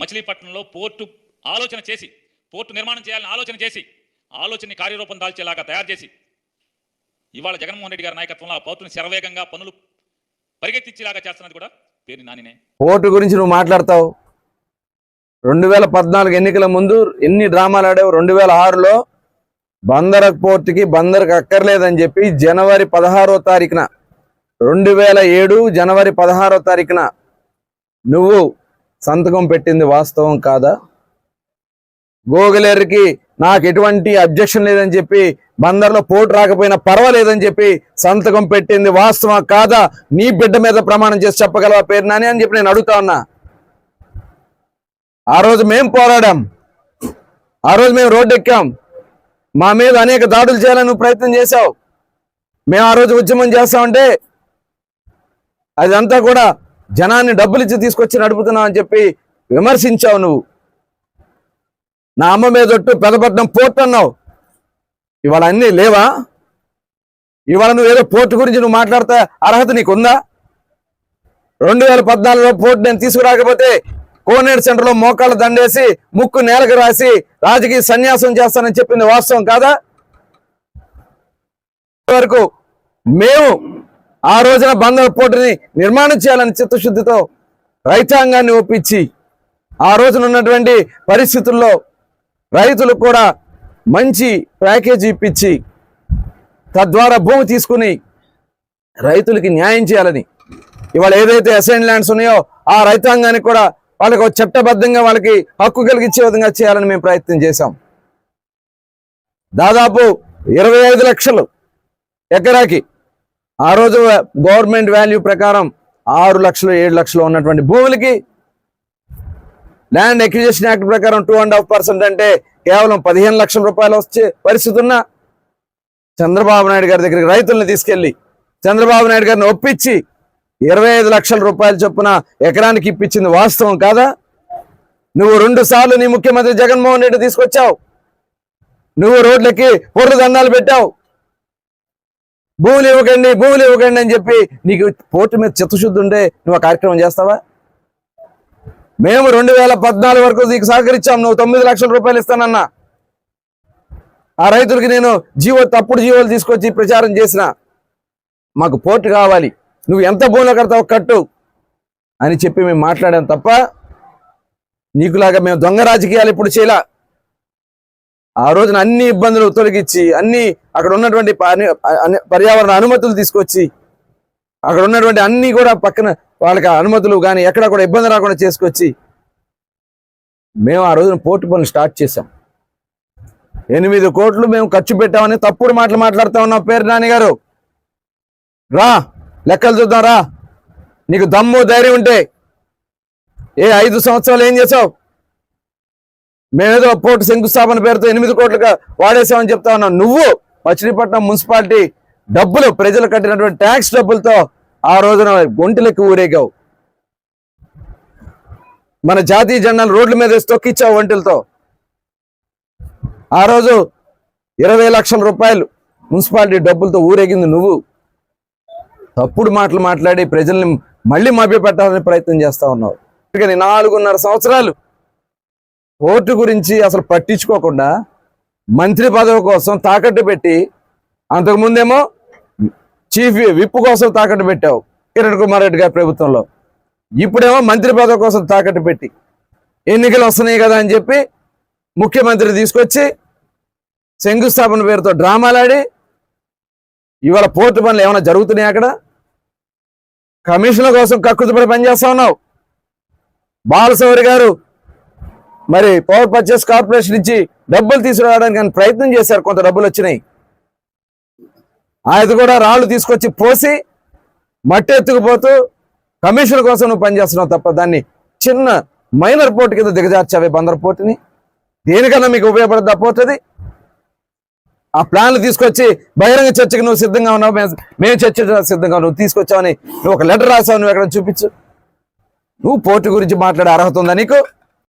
మచిలీపట్నంలో పోర్టు ఆలోచన చేసి పోర్టు నిర్మాణం చేయాలని ఆలోచన చేసి ఆలోచనని కార్యరూపం దాల్చేలాగా తయారు చేసి ఇవాళ జగన్మోహన్ రెడ్డి గారి నాయకత్వంలో ఆ పోర్టుని శరవేగంగా పనులు పరిగెత్తించేలాగా చేస్తున్నది కూడా పేరు నానినే. పోర్టు గురించి నువ్వు మాట్లాడతావు. రెండు వేల పద్నాలుగు ఎన్నికల ముందు ఎన్ని డ్రామాలు ఆడావు? రెండు వేల ఆరులో బందర్ పోర్టుకి బందర్కి అక్కర్లేదని చెప్పి జనవరి పదహారో తారీఖున రెండు వేల ఏడు జనవరి పదహారో తారీఖున నువ్వు సంతకం పెట్టింది వాస్తవం కాదా? గోగులేరికి నాకు ఎటువంటి అబ్జెక్షన్ లేదని చెప్పి బందర్లో పోటు రాకపోయినా పర్వాలేదని చెప్పి సంతకం పెట్టింది వాస్తవం కాదా? నీ బిడ్డ మీద ప్రమాణం చేసి చెప్పగలవా పేరు నాని అని చెప్పి నేను అడుగుతా ఉన్నా. ఆ రోజు మేం పోరాడాం. ఆ రోజు మేము రోడ్డు ఎక్కాం మా మీద అనేక దాడులు చేయాలని నువ్వు ప్రయత్నం చేశావు. మేము ఆ రోజు ఉద్యమం చేస్తామంటే అదంతా కూడా జనాన్ని డబ్బులు ఇచ్చి తీసుకొచ్చి నడుపుతున్నావు అని చెప్పి విమర్శించావు నువ్వు. నా అమ్మ మీద ఒట్టు పెదపట్నం పోర్ట్ అన్నావు ఇవాళ అన్నీ లేవా? ఇవాళ నువ్వు ఏదో పోర్టు గురించి నువ్వు మాట్లాడితే అర్హత నీకుందా? రెండు వేల పద్నాలుగులో పోర్టు నేను తీసుకురాకపోతే కోనేడు సెంటర్లో మోకాళ్ళ దండేసి ముక్కు నేలకు రాసి రాజకీయ సన్యాసం చేస్తానని చెప్పింది వాస్తవం కాదా? వరకు మేము ఆ రోజున బంధుల పోటీని నిర్మాణం చేయాలని చిత్తశుద్ధితో రైతాంగాన్ని ఒప్పించి ఆ రోజున ఉన్నటువంటి పరిస్థితుల్లో రైతులకు కూడా మంచి ప్యాకేజీ ఇప్పించి తద్వారా భూమి తీసుకుని రైతులకి న్యాయం చేయాలని. ఇవాళ ఏదైతే అసైన్ ల్యాండ్స్ ఉన్నాయో ఆ రైతాంగానికి కూడా వాళ్ళకి చట్టబద్ధంగా వాళ్ళకి హక్కు కలిగించే విధంగా చేయాలని మేము ప్రయత్నం చేశాం. దాదాపు ఇరవై ఐదు లక్షలు ఎకరాకి ఆ రోజు గవర్నమెంట్ వాల్యూ ప్రకారం ఆరు లక్షలు ఏడు లక్షలు ఉన్నటువంటి భూములకి ల్యాండ్ ఎక్విజిషన్ యాక్ట్ ప్రకారం టూ అండ్ హాఫ్ పర్సెంట్ అంటే కేవలం పదిహేను లక్షల రూపాయలు వచ్చే పరిస్థితి ఉన్న చంద్రబాబు నాయుడు గారి దగ్గరికి రైతుల్ని తీసుకెళ్ళి చంద్రబాబు నాయుడు గారిని ఒప్పించి ఇరవై ఐదు లక్షల రూపాయలు చొప్పున ఎకరానికి ఇప్పించింది వాస్తవం కాదా? నువ్వు రెండు సార్లు నీ ముఖ్యమంత్రి జగన్మోహన్ రెడ్డి తీసుకొచ్చావు. నువ్వు రోడ్లకి పొర్రు దండాలు పెట్టావు. భూములు ఇవ్వకండి భూములు ఇవ్వకండి అని చెప్పి నీకు పోర్టు మీద చిత్తశుద్ధి ఉండే నువ్వు ఆ కార్యక్రమం చేస్తావా? మేము రెండు వేల పద్నాలుగు వరకు నీకు సహకరించాం నువ్వు తొమ్మిది లక్షల రూపాయలు ఇస్తానన్నా. ఆ రైతులకి నేను జీవో తప్పుడు జీవోలు తీసుకొచ్చి ప్రచారం చేసిన. మాకు పోర్టు కావాలి నువ్వు ఎంత భూమిలో కడతావు కట్టు అని చెప్పి మేము మాట్లాడాం తప్ప నీకులాగా మేము దొంగ రాజకీయాలు ఇప్పుడు చేయలే. ఆ రోజున అన్ని ఇబ్బందులు తొలగించి అన్ని అక్కడ ఉన్నటువంటి పని- పర్యావరణ అనుమతులు తీసుకొచ్చి అక్కడ ఉన్నటువంటి అన్ని కూడా పక్కన వాళ్ళకి అనుమతులు కానీ ఎక్కడ కూడా ఇబ్బంది రాకుండా చేసుకొచ్చి మేము ఆ రోజున పోర్టు పనులు స్టార్ట్ చేసాం ఎనిమిది కోట్లు మేము ఖర్చు పెట్టామని తప్పుడు మాటలు మాట్లాడుతూ ఉన్నాం పేరు నాన్నగారు రా లెక్కలు చూద్దాం రా. నీకు దమ్ము ధైర్యం ఉంటే ఏ ఐదు సంవత్సరాలు ఏం చేసావు? మేమేదో పోర్టు శంకుస్థాపన పేరుతో ఎనిమిది కోట్లుగా వాడేసామని చెప్తా ఉన్నావు నువ్వు మచిలీపట్నం మున్సిపాలిటీ డబ్బులు ప్రజలు కట్టినటువంటి ట్యాక్స్ డబ్బులతో ఆ రోజున ఒంటిలకి ఊరేగావు. మన జాతీయ జెండాను రోడ్ల మీద వేసి తొక్కిచ్చావు ఒంటిలతో. ఆ రోజు ఇరవై లక్షల రూపాయలు మున్సిపాలిటీ డబ్బులతో ఊరేగింది నువ్వు. తప్పుడు మాటలు మాట్లాడి ప్రజల్ని మళ్ళీ మభ్యపెట్టాలని ప్రయత్నం చేస్తా ఉన్నావు. అందుకని నాలుగున్నర సంవత్సరాలు ఓటు గురించి అసలు పట్టించుకోకుండా మంత్రి పదవి కోసం తాకట్టు పెట్టి అంతకుముందేమో చీఫ్ విప్ కోసం తాకట్టు పెట్టావు కిరణ్ కుమార్ రెడ్డి గారి ప్రభుత్వంలో. ఇప్పుడేమో మంత్రి పదవి కోసం తాకట్టు పెట్టి ఎన్నికలు వస్తున్నాయి కదా అని చెప్పి ముఖ్యమంత్రి తీసుకొచ్చి శంకుస్థాపన పేరుతో డ్రామాలాడి ఇవాళ పోర్టు పనులు ఏమైనా జరుగుతున్నాయి అక్కడ? కమిషన్ల కోసం కక్కుతుపడి పనిచేస్తా ఉన్నావు. బాలశౌరి గారు మరి పవర్ పర్చేస్ కార్పొరేషన్ ఇచ్చి డబ్బులు తీసుకురావడానికి ప్రయత్నం చేశారు. కొంత డబ్బులు వచ్చినాయి. ఆయన కూడా రాళ్ళు తీసుకొచ్చి పోసి మట్టి ఎత్తుకుపోతూ కమిషన్ కోసం నువ్వు పనిచేస్తున్నావు తప్ప దాన్ని చిన్న మైనర్ పోర్టు కింద దిగజార్చావే బందర్ పోర్టుని. దేనికన్నా మీకు ఉపయోగపడద్దా పోతుంది ఆ ప్లాన్లు తీసుకొచ్చి బహిరంగ చర్చకు నువ్వు సిద్ధంగా ఉన్నావు. మేము- మేము చర్చించడానికి సిద్ధంగా నువ్వు తీసుకొచ్చావని నువ్వు ఒక లెటర్ రాసావు. నువ్వు ఎక్కడ చూపించు. నువ్వు పోర్టు గురించి మాట్లాడే అర్హత ఉందా నీకు?